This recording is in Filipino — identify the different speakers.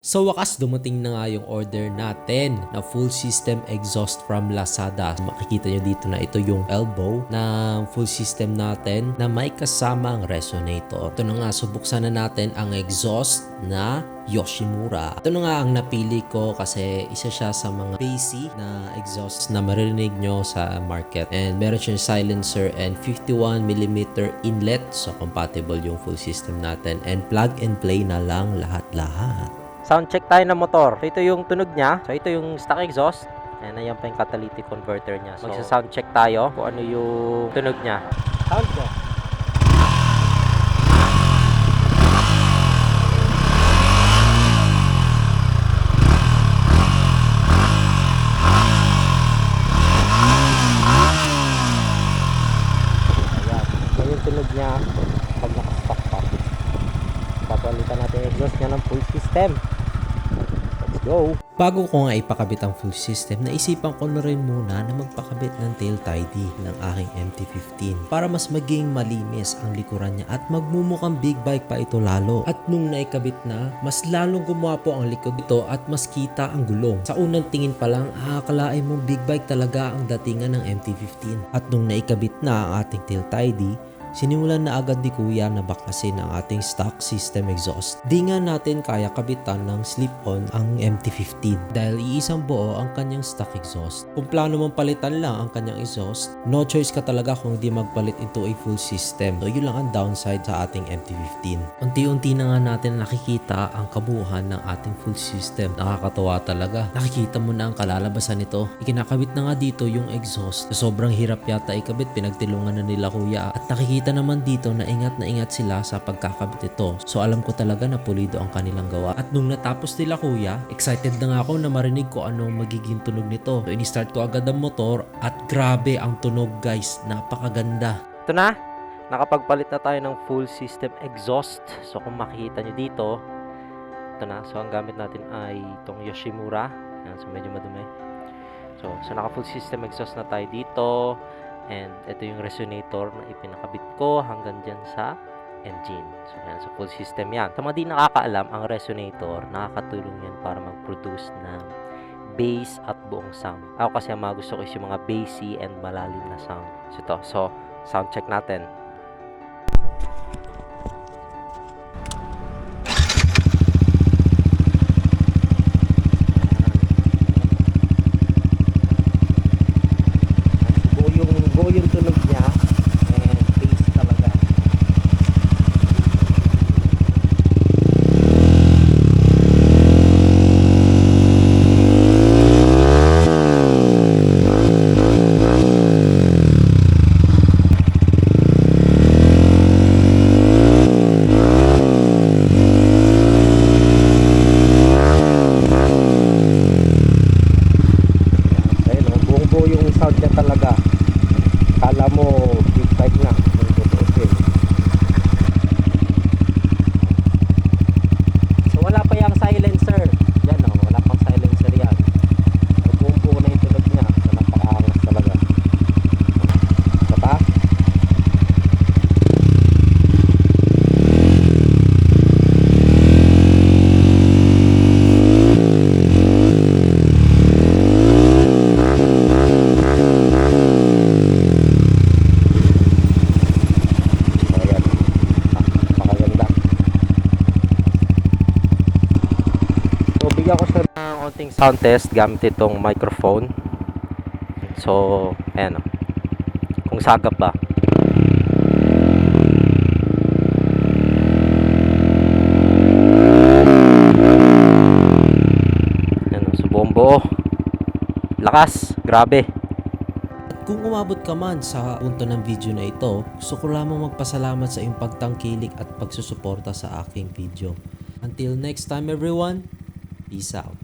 Speaker 1: Sa wakas, dumating na nga yung order natin na full system exhaust from Lazada. Makikita nyo dito na ito yung elbow ng full system natin na may kasamang resonator. Ito na nga, subuksan na natin ang exhaust na Yoshimura. Ito na nga ang napili ko kasi isa siya sa mga basic na exhaust na maririnig nyo sa market. And meron siyang silencer and 51mm inlet so compatible yung full system natin. And plug and play na lang lahat-lahat.
Speaker 2: Sound check tayo ng motor. So, ito yung tunog niya. So, ito yung stock exhaust. Ayan, ayan pa yung catalytic converter niya. So, magsa-sound check tayo kung ano yung tunog niya. Sound yung tunog niya pag nakastock pa. Papalitan natin yung exhaust niya ng full system. Go!
Speaker 1: Bago ko nga ipakabit ang full system, naisipan ko na rin muna na magpakabit ng tail tidy ng aking MT-15 para mas maging malinis ang likuran niya at magmumukhang big bike pa ito lalo. At nung naikabit na, mas lalong gumapo ang likod nito at mas kita ang gulong. Sa unang tingin pa lang, akalain mong big bike talaga ang datingan ng MT-15. At nung naikabit na ang ating tail tidy, Sinimulan na agad ni Kuya na baklasin ang ating stock system exhaust. Di nga natin kaya kabitan ng slip-on ang MT-15 dahil iisang buo ang kanyang stock exhaust. Kung plano mong palitan lang ang kanyang exhaust, no choice ka talaga kung di magpalit into a full system. So yun lang ang downside sa ating MT-15. Unti-unti na nga natin nakikita ang kabuuan ng ating full system. Nakakatawa talaga. Nakikita mo na ang kalalabasan nito. Ikinakabit na nga dito yung exhaust. Sobrang hirap yata ikabit. Pinagtilungan na nila kuya. At nakikita naman dito na ingat na ingat sila sa pagkakabit ito. So alam ko talaga na pulido ang kanilang gawa. At nung natapos nila kuya, excited na nga ako na marinig ko ano ang magiging tunog nito. So ini-start ko agad ang motor at grabe ang tunog guys. Napakaganda.
Speaker 2: Ito na, nakapagpalit na tayo ng full system exhaust. So kung makikita nyo dito, ito na. So ang gamit natin ay itong Yoshimura. Yan, so medyo madumi. So, so naka full system exhaust na tayo dito. And ito yung resonator na ipinakabit ko hanggang dyan sa engine. So, yan. So, full system yan. Sa mga di nakakaalam, ang resonator, nakakatulong yan para mag-produce ng bass at buong sound. Ako kasi ang mga gusto ko is yung mga bassy and malalim na sound. So, ito. So, sound check natin. Yung, buo yung tunog niya and bass talaga. Ayun, oh, buong buo yung sound niya talaga. Kala mo big bike na. Yung tutuusin. So wala pa yung silencer. Yan oh, wala pang silencer yan. So, buong buo na yung tunog niya. So napakaangas talaga. Isa pa? So ayan. Ah, Napakaganda. So bigyan ko siya ng konting sound test gamit itong microphone. So, ayan o. Kung sagap ba. Ayan o. So buong buo. Lakas. Grabe.
Speaker 1: Kung umabot ka man sa punto ng video na ito, gusto ko lamang magpasalamat sa iyong pagtangkilik at pagsusuporta sa aking video. Until next time everyone, peace out.